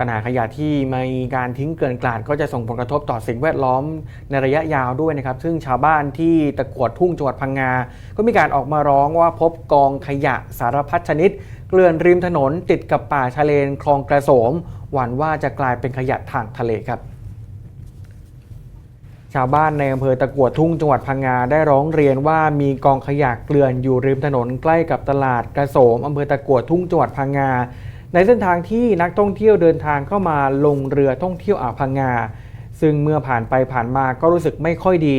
ปัญหาขยะที่มีการทิ้งเกลื่อนกลาดก็จะส่งผลกระทบต่อสิ่งแวดล้อมในระยะยาวด้วยนะครับ ซึ่งชาวบ้านที่ตะกวดทุ่งจังหวัดพังงา ก็มีการออกมาร้องว่าพบกองขยะสารพัดชนิด เกลื่อนริมถนนติดกับป่าชายเลนคลองกระโสม หวั่นว่าจะกลายเป็นขยะทางทะเลครับชาวบ้านในอำเภอตะกัวทุ่งจังหวัดพังงาได้ร้องเรียนว่ามีกองขยะเกลื่อนอยู่ริมถนนใกล้กับตลาดกระโสมอำเภอตะกัวทุ่งจังหวัดพังงา ในเส้นทางที่นักท่องเที่ยวเดินทางเข้ามาลงเรือท่องเที่ยวอ่าวพังงา ซึ่งเมื่อผ่านไปผ่านมาก็รู้สึกไม่ค่อยดี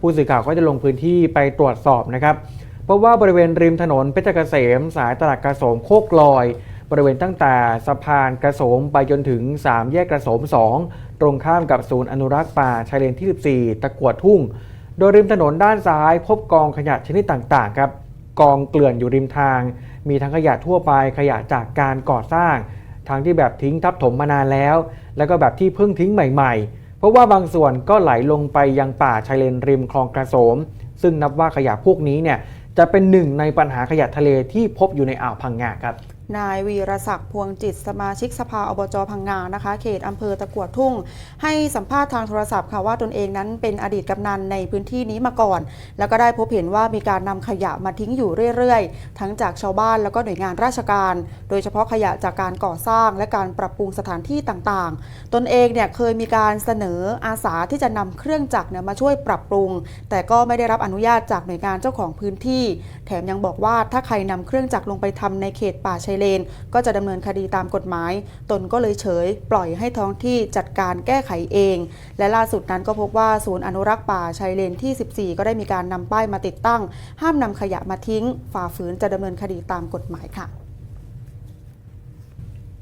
ผู้สื่อข่าวก็จะลงพื้นที่ไปตรวจสอบนะครับ เพราะว่าบริเวณริมถนนเพชรเกษม สายตลาดกระโสมโคกลอย บริเวณตั้งแต่สะพานกระโสมไปจนถึง 3 แยกกระโสม 2 ตรงข้ามกับศูนย์อนุรักษ์ป่าชายเลนที่ 14 ตะกวดทุ่ง โดยริมถนนด้านซ้ายพบกองขยะชนิดต่างๆครับ กองเกลื่อนอยู่ริมทาง มีทั้งขยะทั่วไปขยะจากการก่อสร้าง ทั้งที่แบบทิ้งทับถมมานานแล้ว แล้วก็แบบที่เพิ่งทิ้งใหม่ ๆ เพราะว่าบางส่วนก็ไหลลงไปยังป่าชายเลนริมคลองกระโสม ซึ่งนับว่าขยะพวกนี้เนี่ยจะเป็นหนึ่งในปัญหาขยะทะเลที่พบอยู่ในอ่าวพังงาครับ นายวีรศักดิ์พวงจิตสมาชิกสภาอบจพังงานะคะ เขตอำเภอตะกัวทุ่ง ให้สัมภาษณ์ทางโทรศัพท์ค่ะว่าตนเองนั้นเป็นอดีตกำนันในพื้นที่นี้มาก่อน แล้วก็ได้พบเห็นว่ามีการนำขยะมาทิ้งอยู่เรื่อยๆ ทั้งจากชาวบ้านแล้วก็หน่วยงานราชการ โดยเฉพาะขยะจากการก่อสร้างและการปรับปรุงสถานที่ต่างๆ ตนเองเนี่ยเคยมีการเสนออาสาที่จะนำเครื่องจักรเนี่ยมาช่วยปรับปรุง แต่ก็ไม่ได้รับอนุญาตจากหน่วยงานเจ้าของพื้นที่แถมยังบอกว่าถ้าใครนำเครื่องจักรลงไปทำในเขตป่าชายเลน ก็จะดำเนินคดีตามกฎหมาย ตนก็เลยเฉย ปล่อยให้ท้องที่จัดการแก้ไขเอง และล่าสุดนั้นก็พบว่าศูนย์อนุรักษ์ป่าชายเลนที่ 14 ก็ได้มีการนำป้ายมาติดตั้ง ห้ามนำขยะมาทิ้ง ฝ่าฝืนจะดำเนินคดีตามกฎหมายค่ะ